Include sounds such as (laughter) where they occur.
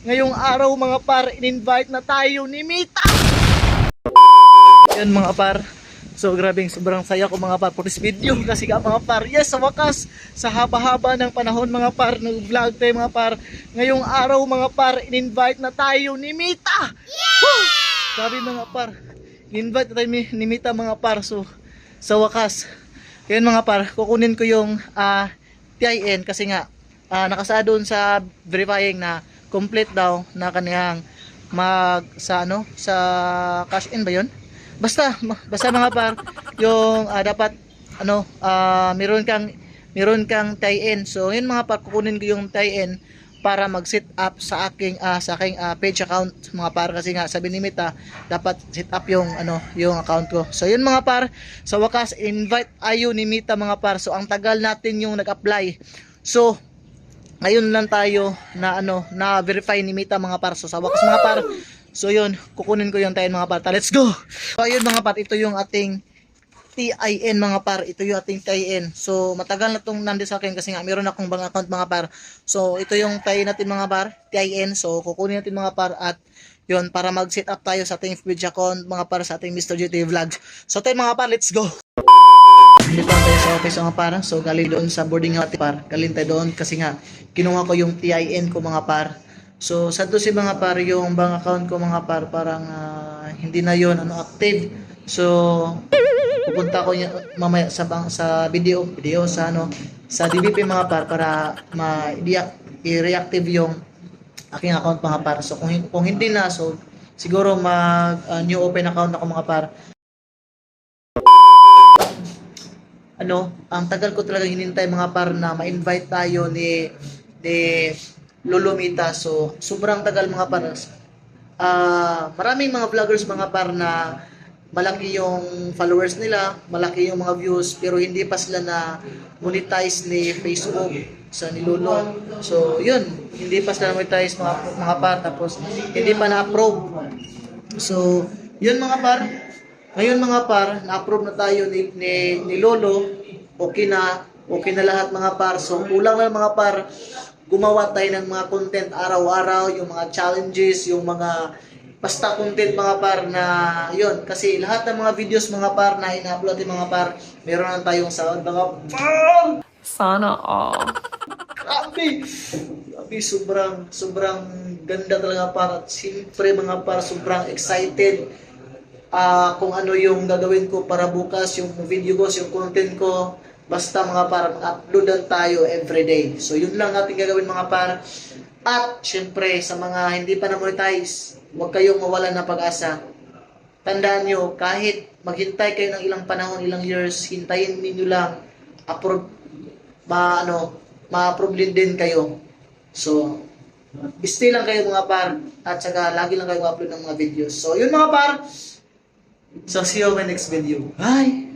Ngayong araw mga par, in-invite na tayo ni Mita! Yan mga par. So grabing sobrang saya ko mga par for this video (laughs) kasi nga mga par, yes sa wakas sa haba-haba ng panahon mga par nag-vlog tayo mga par. Ngayong araw mga par, in-invite na tayo ni Mita! Woo! Sabi mga par, in-invite na tayo ni ni Mita mga par. So sa wakas, yun mga par, kukunin ko yung ah, TIN kasi nga ah, nakasa doon sa verifying na complete daw na kaniyang mag sa ano sa cash in ba yun? Basta basta mga par yung ah, dapat ano ah, meron kang meron kang tie-in. So yun mga par kukunin ko yung tie-in para mag-set up sa aking ah, sa aking ah, page account mga par kasi nga sabi ni Mita dapat set up yung ano yung account ko. So yun mga par sa wakas invite ayo ni Mita mga par. So ang tagal natin yung nag-apply. So ngayon lang tayo na ano na verify ni Mita mga par. So sa wakas mga par. So yun, kukunin ko yung tayo mga par. Let's go. So ayun mga par, ito yung ating TIN mga par. Ito yung ating TIN. So matagal na tong nandi sa akin kasi nga meron akong bank account mga par. So ito yung TIN natin mga par, TIN. So kukunin natin mga par at yun para mag-set up tayo sa ating page account mga par sa ating Mr. GT Vlogs. So tayo mga par, let's go. Dito tayo sa office mga par. So galing doon sa boarding house par. Galing tayo doon kasi nga kinuha ko yung TIN ko mga par. So sa to si mga par yung bank account ko mga par parang ah, hindi na yon ano active. So pupunta ko mamaya sa bang sa video video sa ano sa DBP mga par para ma i-reactive yung aking account mga par. So kung, kung hindi na so siguro mag ah, new open account ako mga par. Ano, ang tagal ko talaga hinintay mga par na ma-invite tayo ni ni Lolomita. So, sobrang tagal mga par. Ah, maraming mga vloggers mga par na malaki yung followers nila, malaki yung mga views, pero hindi pa sila na monetize ni Facebook sa ni Lolo. So, yun, hindi pa sila monetize mga, mga par, tapos hindi pa na-approve. So, yun mga par, ngayon mga par, na-approve na tayo ni, ni, ni Lolo. Okay na, okay na lahat mga par. So, kulang lang mga par, gumawa tayo ng mga content araw-araw, yung mga challenges, yung mga basta content mga par na yun. Kasi lahat ng mga videos mga par na ina-upload natin mga par, meron na tayong sound mga par! Sana all. Grabe! Grabe, sobrang, sobrang ganda talaga para. Siyempre mga para, sobrang excited ah kung ano yung gagawin ko para bukas, yung video ko, yung content ko. Basta mga para, uploadan tayo everyday. So yun lang ating gagawin mga para. At syempre, sa mga hindi pa na-monetize, huwag kayong mawalan ng pag-asa. Tandaan nyo, kahit maghintay kayo ng ilang panahon, ilang years, hintayin ninyo lang, approve, ma, ano, ma-approve din kayo. So, stay lang kayo mga par, at saka lagi lang kayo upload ng mga videos. So, yun mga par, so see you on my next video. Bye!